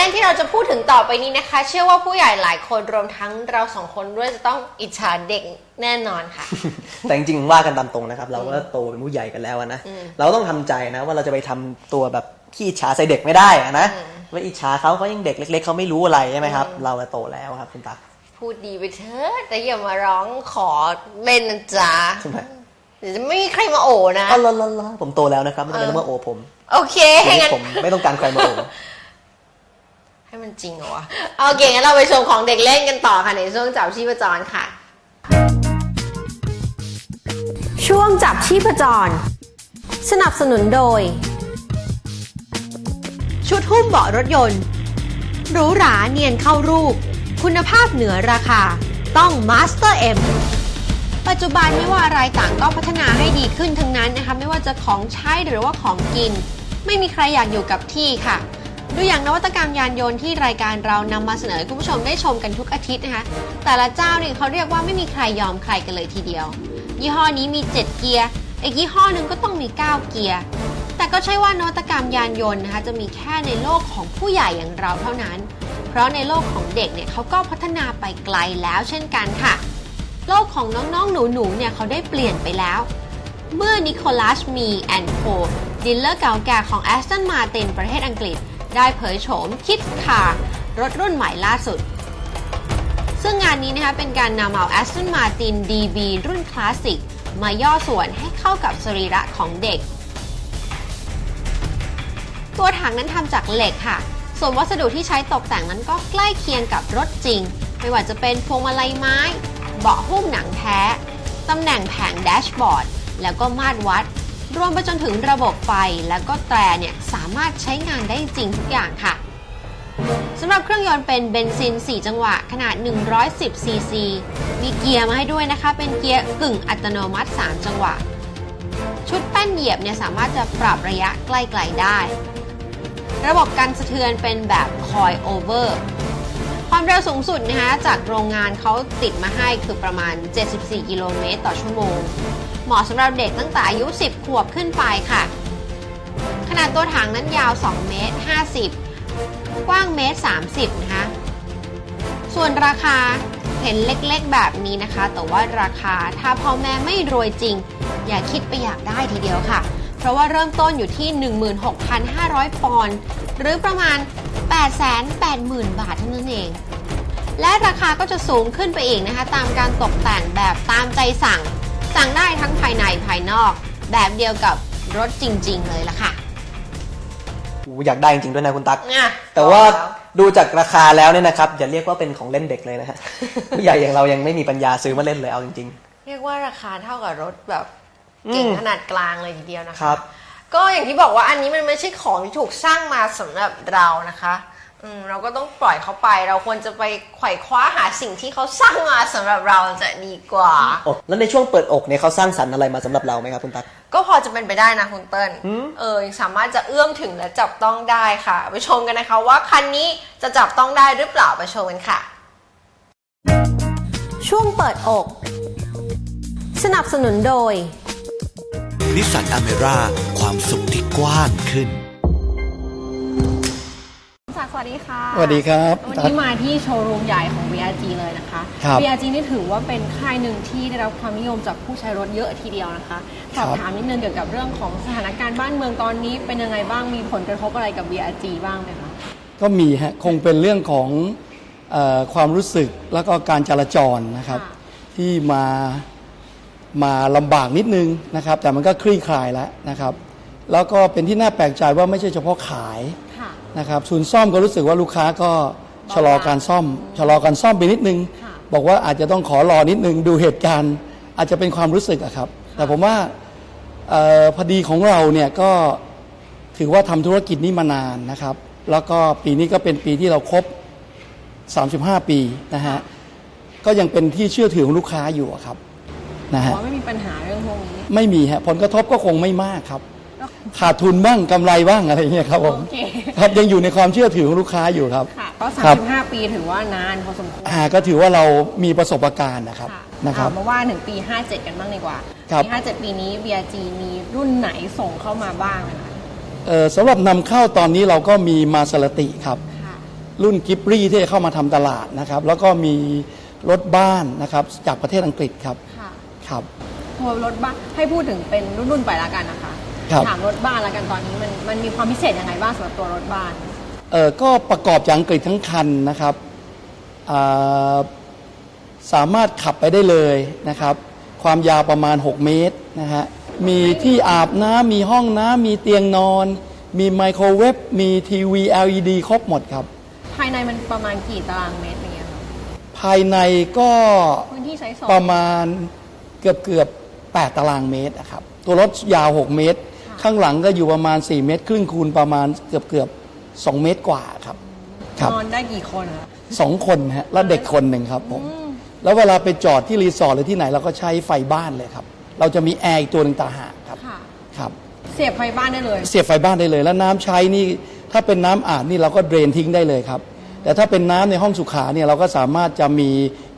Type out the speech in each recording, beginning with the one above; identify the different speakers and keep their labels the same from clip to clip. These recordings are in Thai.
Speaker 1: เล่นที่เราจะพูดถึงต่อไปนี้นะคะ เชื่อว่าผู้ใหญ่หลายคนรวมทั้งเราสองคนด้วยจะต้องอิจฉาเด็กแน่นอนค่ะ
Speaker 2: แต่จริงๆว่ากันตามตรงนะครับ เราก็โตเป็นผู้ใหญ่กันแล้วอะนะ
Speaker 1: อืม
Speaker 2: เราต้องทำใจนะว่าเราจะไปทำตัวแบบขี้อิจฉาใส่เด็กไม่ได้อะนะ
Speaker 1: อืม
Speaker 2: ว่าอิจฉาเขาเขายังเด็กเล็ก ๆเขาไม่รู้อะไรใช่ไหมครับ
Speaker 1: อืม
Speaker 2: เราอะโตแล้วครับคุณตัก
Speaker 1: พูดดีไปเถอะแต่อย่ามาร้องขอเล่นนะจ๊ะ
Speaker 2: ใช่ไหม
Speaker 1: เดี๋ยวจะไม่มีใครมาโอนะ
Speaker 2: อ๋อละละละผมโตแล้วนะครับไม่ต้องมาโอบผม
Speaker 1: โอเค
Speaker 2: เดี๋ยว
Speaker 1: งั้
Speaker 2: นี้
Speaker 1: น
Speaker 2: ผมไม่ต้องการใครมาโอบ
Speaker 1: ให้มันจริงเหรอวะโอเคงั้นเราไปชมของเด็กเล่นกันต่อค่ะในช่วงจับชีพจรค่ะ ช่วงจับชีพจร สนับสนุนโดย ชุดหุ้มเบาะรถยนต์หรูหราเนียนเข้ารูป คุณภาพเหนือราคา ต้อง Master M ปัจจุบันไม่ว่าอะไรต่างก็พัฒนาให้ดีขึ้นทั้งนั้นนะคะ ไม่ว่าจะของใช้หรือว่าของกิน ไม่มีใครอยากอยู่กับที่ค่ะ ดูอย่างนวัตกรรมยานยนต์ที่รายการเรานำมาเสนอให้คุณผู้ชมได้ชมกันทุกอาทิตย์นะคะ แต่ละเจ้าเนี่ยเขาเรียกว่าไม่มีใครยอมใครกันเลยทีเดียว ยี่ห้อนี้มี 7 เกียร์อีกยี่ห้อหนึ่งก็ต้องมี 9 เกียร์ แต่ก็ใช่ว่านวัตกรรมยานยนต์นะคะจะมีแค่ในโลกของผู้ใหญ่อย่างเราเท่านั้น เพราะในโลกของเด็กเนี่ยเขาก็พัฒนาไปไกลแล้วเช่นกันค่ะ โลกของน้องๆหนูๆเนี่ยเขาได้เปลี่ยนไปแล้ว เมื่อนิโคลัสมีแอนโคดีลเลอร์เก่าแก่ของ Aston Martin ประเทศอังกฤษ ได้เผยโฉมคิดคารถรุ่นใหม่ล่าสุด ซึ่งงานนี้นะคะเป็นการนำเอา Aston Martin DB รุ่นคลาสสิก มาย่อส่วนให้เข้ากับสรีระของเด็ก ตัวถังนั้นทำจากเหล็กค่ะ ส่วนวัสดุที่ใช้ตกแต่งนั้นก็ใกล้เคียงกับรถจริง ไม่ว่าจะเป็นพวงมาลัยไม้ เบาะหุ้มหนังแท้ ตำแหน่งแผงแดชบอร์ด แล้วก็มาตรวัด รวมไปจนถึงระบบไฟแล้วก็แตรเนี่ยสามารถใช้งานได้จริงทุกอย่างค่ะสำหรับเครื่องยนต์เป็นเบนซิน 4 จังหวะ ขนาด 110 ซีซี มีเกียร์มาให้ด้วยนะคะ เป็นเกียร์กึ่งอัตโนมัติ 3 จังหวะ ชุดแป้นเหยียบเนี่ยสามารถจะปรับระยะใกล้ๆได้ ระบบกันสะเทือนเป็นแบบคอยโอเวอร์ ความเร็วสูงสุดนะคะจากโรงงานเขาติดมาให้คือประมาณ 74 กิโลเมตรต่อชั่วโมง เหมาะสำหรับเด็กตั้งแต่อายุ 10 ขวบขึ้นไปค่ะ ขนาดตัวถังนั้นยาว 2 เมตร 50 กว้างเมตร 30 นะคะ ส่วนราคาเห็นเล็กๆแบบนี้นะคะ แต่ว่าราคาถ้าพ่อแม่ไม่รวยจริง อย่าคิดไปอยากได้ทีเดียวค่ะ เพราะว่าเริ่มต้นอยู่ที่ 16,500 ปอนด์หรือประมาณ 880,000 บาทเท่านั้นเอง และราคาก็จะสูงขึ้นไปอีกนะคะ ตามการตกแต่งแบบตามใจสั่ง สั่งได้ทั้งภายในภายนอก แบบเดียวกับรถจริง ๆ เลยล่ะค่ะ
Speaker 2: โอ้อยากได้จริงๆด้วยนะคุณตัก
Speaker 1: อะ
Speaker 2: แต่ว่าดูจากราคาแล้วเนี่ยนะครับอย่าเรียกว่าเป็นของเล่นเด็กเลยนะฮะ ผู้ใหญ่อย่างเรายังไม่มีปัญญาซื้อมาเล่นเลยเอาจริง
Speaker 1: เรียกว่าราคาเท่ากับรถแบบเก่ง
Speaker 2: อืม
Speaker 1: ขนาดกลางเลยทีเดียวนะคะ
Speaker 2: ครับ
Speaker 1: ก็อย่างที่บอกว่าอันนี้มันไม่ใช่ของที่ถูกสร้างมาสำหรับเรานะคะ อืมเราก็ต้องปล่อยเขาไป เราควรจะไปไขว่คว้าหาสิ่งที่เขาสร้างมาสำหรับเราจะดีกว่า
Speaker 2: ๆโอ้แล้วในช่วงเปิดอกเนี่ยเขาสร้างสรรค์อะไรมาสำหรับเราไหมครับคุณตัก
Speaker 1: ก็พอจะเป็นไปได้นะคุณเติ้ล
Speaker 2: อืม
Speaker 1: เออยังสามารถจะเอื้อมถึงและจับต้องได้ค่ะ ไปชมกันนะคะว่าคันนี้จะจับต้องได้หรือเปล่าไปชมกันค่ะ ช่วงเปิดอก สนับสนุนโดย
Speaker 3: นิสสันอเมร่าความสุขที่กว้างขึ้น
Speaker 4: จากส วัสดีค่ะ
Speaker 5: สวัสดีครับ
Speaker 4: วันนี้มาที่โชว์รูมใหญ่ของ VRG เลยนะคะ
Speaker 5: ครับ
Speaker 4: VRG นี่ถือว่าเป็นค่ายหนึ่งที่ได้รับความนิยมจากผู้ใช้รถเยอะทีเดียวนะคะ สอบถามนิดนึงเกี่ยวกับเรื่องของสถานการณ์บ้านเมืองตอนนี้เป็นยังไงบ้าง มีผลกระทบอะไรกับ VRG บ้างไหมคะ
Speaker 5: ก็มีฮะคงเป็นเรื่องของเออความรู้สึกแล้วก็การจราจรนะครับ
Speaker 4: ค่ะ
Speaker 5: ที่มามาลำบากนิดนึงนะครับ แต่มันก็คลี่คลายแล้วนะครับ แล้วก็เป็นที่น่าแปลกใจว่าไม่ใช่เฉพาะขาย
Speaker 4: ค่ะ
Speaker 5: นะครับศูนย์ซ่อมก็รู้สึกว่าลูกค้าก็ชะลอการซ่อม ชะลอการซ่อมไปนิดนึง
Speaker 4: ค่ะ
Speaker 5: บอกว่าอาจจะต้องขอรอนิดนึงดูเหตุการณ์ อาจจะเป็นความรู้สึกอะครับ แต่ผมว่าเออพอดีของเราเนี่ยก็ถือว่าทำธุรกิจนี้มานานนะครับ แล้วก็ปีนี้ก็เป็นปีที่เราครบ 35 ปีนะฮะก็ยังเป็นที่เชื่อถือของลูกค้าอยู่อะครับนะฮะ
Speaker 4: ว่าไม่มีปัญหาเรื่องพวกนี้
Speaker 5: ไม่มีฮะผลกระทบก็คงไม่มากครับ ขาดทุนบ้างกำไรบ้างอะไรเงี้ยครับผม
Speaker 4: โอเค
Speaker 5: ครับยังอยู่ในความเชื่อถือของลูกค้าอยู่ครับ
Speaker 4: ค่ะก็
Speaker 5: ครับ
Speaker 4: 35ปีถือว่านานพอสมควร
Speaker 5: อ่าก็ถือว่าเรามีประสบการณ์นะครับ
Speaker 4: ค่ะ
Speaker 5: นะครับ
Speaker 4: เอามาว่าถึงปี 57 กันบ้างดีกว่า
Speaker 5: ครับ
Speaker 4: ปี57 ปีนี้ VRG มีรุ่นไหนส่งเข้ามาบ้างไหมคะ
Speaker 5: เอ่อสำหรับนำเข้าตอนนี้เราก็มีมาสลติครับ
Speaker 4: ค่ะ
Speaker 5: รุ่นกิบรี่ที่จะเข้ามาทำตลาดนะครับ แล้วก็มีรถบ้านนะครับจากประเทศอังกฤษครับ
Speaker 4: ค่ะ
Speaker 5: ครับ
Speaker 4: ตัวรถบ้านให้พูดถึงเป็นรุ่นๆไปละกันนะคะ
Speaker 5: ครับ
Speaker 4: ถามรถบ้านละกันตอนนี้มันมันมีความพิเศษยังไงบ้างสำหรับตัวรถบ้าน
Speaker 5: เออก็ประกอบจากอังกฤษทั้งคันนะครับอ่าสามารถขับไปได้เลยนะครับ ความยาวประมาณ 6 เมตรนะฮะมีที่อาบน้ำมีห้องน้ำมีเตียงนอน มีไมโครเวฟมีทีวี LED ครบหมดครับ
Speaker 4: ภายในมันประมาณกี่ตารางเมตรอย่างเงี้ยครับ
Speaker 5: ภายในก็
Speaker 4: พื้นที่ใช้สอย
Speaker 5: ประมาณเกือบเกือบ8ตารางเมตรนะครับ ตัวรถยาว 6 เมตร ข้างหลังก็อยู่ประมาณ 4 เมตร ครึ่งคูณประมาณเกือบเกือบ2เมตรกว่าครับครับ
Speaker 4: นอนได้กี่คนคะ
Speaker 5: สองคนฮะแล้วเด็กคนหนึ่งครับผมแล้วเวลาไปจอดที่รีสอร์ทหรือที่ไหนเราก็ใช้ไฟบ้านเลยครับ เราจะมีแอร์อีกตัวหนึ่งต่างหากครับ
Speaker 4: ค่ะ
Speaker 5: ครับ
Speaker 4: เสียบไฟบ้านได้เลย
Speaker 5: เสียบไฟบ้านได้เลย แล้วน้ำใช้นี่ถ้าเป็นน้ำอาบนี่เราก็เดรนทิ้งได้เลยครับ แต่ถ้าเป็นน้ำในห้องสุขาเนี่ยเราก็สามารถจะมี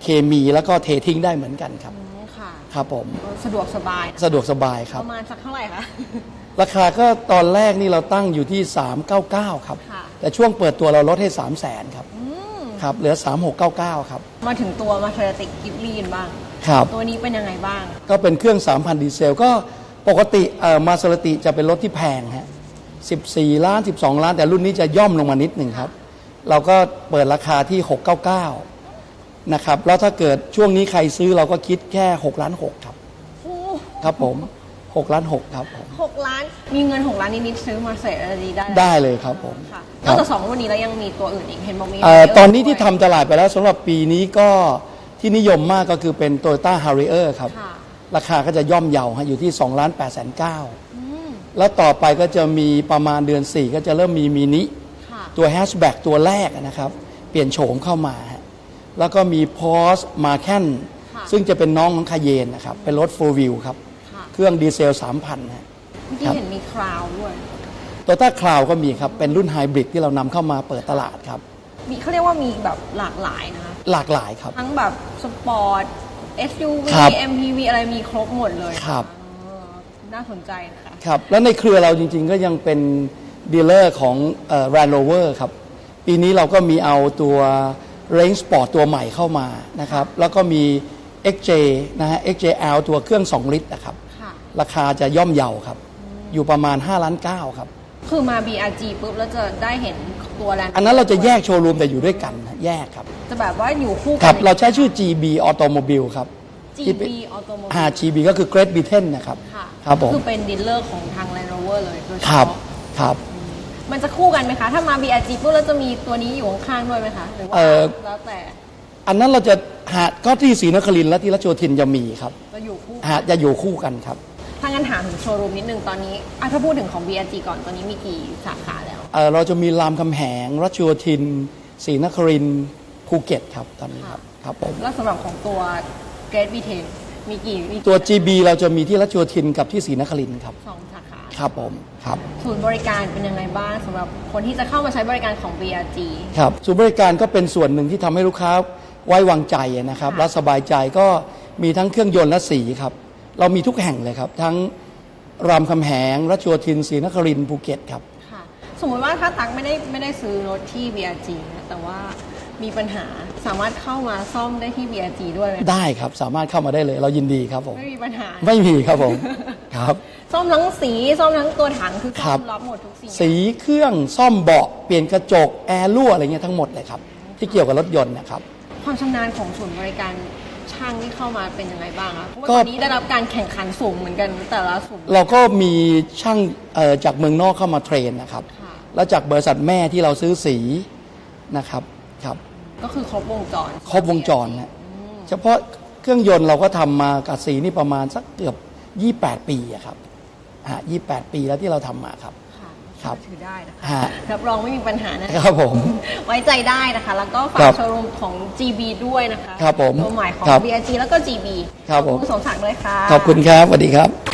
Speaker 5: เคมีแล้วก็เททิ้งได้เหมือนกันครับ
Speaker 4: อืมค่ะ
Speaker 5: ครับผม
Speaker 4: สะดวกสบาย
Speaker 5: สะดวกสบายค
Speaker 4: ป
Speaker 5: รับ
Speaker 4: ระมาณสักเท่าไหร่คะ
Speaker 5: ราคาก็ตอนแรกนี่เราตั้งอยู่ที่ 399 ครับ
Speaker 4: ค่ะ
Speaker 5: แต่ช่วงเปิดตัวเราลดให้ 3 0 0 0 0 0ครับครับ เหลือ 3699 ครับ
Speaker 4: มาถึงตัวมาเทอร์ติกกิฟลีนบ้าง
Speaker 5: ครับ
Speaker 4: ตัวนี้เป็นยังไงบ้าง
Speaker 5: ก็เป็นเครื่อง 3,000 ดีเซล ก็ปกติเอ่อมาสรติจะเป็นรถที่แพงฮะ14 ล้าน 12 ล้าน แต่รุ่นนี้จะย่อมลงมานิดหนึ่งครับ เราก็เปิดราคาที่ 699 นะครับ แล้วถ้าเกิดช่วงนี้ใครซื้อเราก็คิดแค่ 6 ล้าน 6 ครับ ครับผม 6ล้าน6ครับผม
Speaker 4: หกล้าน มีเงินหกล้านนิดๆซื้อมาเสร็จอะไรดีได้
Speaker 5: ได้เลยครับผม
Speaker 4: ค่ะ
Speaker 5: คนรั
Speaker 4: อบกจากสองรุ่นนี้แล้วยังมีตัวอื่นอีกเห็นบอกมี
Speaker 5: เอ่อ
Speaker 4: เยะ
Speaker 5: ตอนนี้ที่
Speaker 4: ด้วย
Speaker 5: ทำตลาดไปแล้วสำหรับปีนี้ก็ที่นิยมมากก็คือเป็น Toyota Harrier ครับ
Speaker 4: ค่ะ
Speaker 5: ราคาก็จะย่อมเยาฮะอยู่ที่2ล้าน8แสน9แล้วต่อไปก็จะมีประมาณเดือน 4 ก็จะเริ่มมีมินิ
Speaker 4: ค่ะ
Speaker 5: ตัวแฮชแบ็กตัวแรกนะครับ เปลี่ยนโฉมเข้ามาฮะแล้วก็มีพอสมาแคน
Speaker 4: ค่ะ
Speaker 5: ซึ่งจะเป็นน้องของคาเยนนะครับ เป็นรถ4 wheel ครับ
Speaker 4: ค่ะ
Speaker 5: เครื่องดีเซล 3,000ฮะ
Speaker 4: เมื่อกี้
Speaker 5: ครับ
Speaker 4: เห็นมีคราวด้วย
Speaker 5: โตต้าคลาวก็มีครับ เป็นรุ่นไฮบริดที่เรานำเข้ามาเปิดตลาดครับ
Speaker 4: มีเขาเรียกว่ามีแบบหลากหลายนะคะ
Speaker 5: หลากหลายครับ
Speaker 4: ทั้งแบบสปอร์ต SUV
Speaker 5: ครับ
Speaker 4: MPV อะไรมีครบหมดเลย
Speaker 5: ครับ
Speaker 4: เออน่าสนใจนะคะ
Speaker 5: ครับ แล้วในเครือเราจริงๆ ก็ยังเป็นดีลเลอร์ของแรนด์โรเวอร์ครับ ปีนี้เราก็มีเอาตัว Range Sport ตัวใหม่เข้ามานะครับ แล้วก็มี XJ นะฮะ XJL ตัวเครื่อง 2 ลิตรนะครับ
Speaker 4: ค่ะ
Speaker 5: ราคาจะย่อมเยาครับ อยู่ประมาณ5ล้าน9ครับ
Speaker 4: คือมา BRG ปุ๊บแล้วจะได้เห็นตัวแลนด์
Speaker 5: อันนั้นเราจะแยกโชว์รูมแต่อยู่ด้วยกันนะแยกครับ
Speaker 4: จะแบบว่าอยู่คู่
Speaker 5: ค
Speaker 4: กั
Speaker 5: รับเราใช้ชื่อ GB Automobile ครับที่เป็น
Speaker 4: GB Automobile
Speaker 5: อ่า GB ก็คือ Great Britain นะครับ
Speaker 4: ค่ะ
Speaker 5: ครับผม
Speaker 4: คือเป็นดีลเลอร์ของทาง Land Rover เลยโดยเฉ
Speaker 5: ครับ
Speaker 4: พาะ
Speaker 5: ครับ
Speaker 4: มันจะคู่กันไหมคะ ถ้ามา BRG ปุ๊บแล้วจะมีตัวนี้อยู่ข้างๆด้วยไหมคะหรือว่า
Speaker 5: เอ่อ
Speaker 4: แล้วแต่
Speaker 5: อันนั้นเราจะหาก็ที่ศรีนครินทร์และที่รัชโยธินจะมีครับ
Speaker 4: จะอยู่คู่
Speaker 5: หาจะอยู่คู่กันครับ
Speaker 4: ถ้างั้นถามถึงโชว์รูมนิดนึงตอนนี้อะถ้าพูดถึงของ BRG ก่อนตอนนี้มีกี่สาขาแล้ว
Speaker 5: เอ่อเราจะมีรามคำแหง รัชโยธินศรีนครินทร์ภูเก็ตครับตอนนี้ครับครับผม
Speaker 4: แล้วสำหรับของตัว Great Britain มีกี่มี
Speaker 5: ตัว GB เราจะมีที่รัชโยธินกับที่ศรีนครินทร์ครับ
Speaker 4: สองสาขา
Speaker 5: ครับผมครับ
Speaker 4: ศูนย์บริการเป็นยังไงบ้างสำหรับคนที่จะเข้ามาใช้บริการของ BRG
Speaker 5: ครับศูนย์บริการก็เป็นส่วนหนึ่งที่ทำให้ลูกค้าไว้วางใจนะครับ
Speaker 4: ค่ะ
Speaker 5: และสบายใจก็มีทั้งเครื่องยนต์และสีครับ เรามีทุกแห่งเลยครับ ทั้งรามคำแหงรัชโยธินศรีนครินทร์ภูเก็ตครับ
Speaker 4: ค่ะ สมมุติว่าถ้าตักไม่ได้ไม่ได้ซื้อรถที่ BRG นะแต่ว่ามีปัญหาสามารถเข้ามาซ่อมได้ที่ BRG ด้วยไหม
Speaker 5: ได้ครับสามารถเข้ามาได้เลยเรายินดีครับผม
Speaker 4: ไม่มีปัญหา
Speaker 5: ไม่มีครับผม ครับ
Speaker 4: ซ่อมทั้งสีซ่อมทั้งตัวถังคือ
Speaker 5: ครั
Speaker 4: ซ่อบมรับหมดทุกสิ่ง
Speaker 5: สีเครื่องซ่อมเบาะเปลี่ยนกระจกแอร์รั่วอะไรเงี้ยทั้งหมดเลยครับ ที่เกี่ยวกับรถยนต์นะครับ
Speaker 4: ความชำนาญของศูนย์บริการ ช่างที่เข้ามาเป็นยังไงบ้างคะเพราะว่า
Speaker 5: ก็
Speaker 4: ตอนนี้ได้รับการแข่งขันสูงเหมือนกันแต่ละศูนย์
Speaker 5: เราก็มีช่างเอ่อจากเมืองนอกเข้ามาเทรนนะครับ
Speaker 4: ค่ะ
Speaker 5: แล้วจากบริษัทแม่ที่เราซื้อสีนะครับครับ
Speaker 4: ก็คือครบวงจร
Speaker 5: ครบวงจรนะเฉพาะเครื่องยนต์เราก็ทำมากับสีนี่ประมาณสักเกือบ 28 ปีอะครับฮะ28 ปีแล้วที่เราทำมาครับ
Speaker 4: ค่ะ
Speaker 5: ครับ
Speaker 4: ถือได้นะคะ
Speaker 5: ฮะ
Speaker 4: รับรองไม่มีปัญหานะ
Speaker 5: ครับผม
Speaker 4: ไว้ใจได้นะคะ แล้วก็ฝา
Speaker 5: ครั
Speaker 4: ก
Speaker 5: บ
Speaker 4: โชว์รูมของ GB ด้วยนะคะ
Speaker 5: ครับผม
Speaker 4: ตัวใหม่ของ
Speaker 5: ครับ
Speaker 4: BRG แล้วก็ GB
Speaker 5: ครับผม
Speaker 4: ขอณสมศักดิ์ด้วยค่ะ
Speaker 5: ขอบคุณครับสวัสดีครับ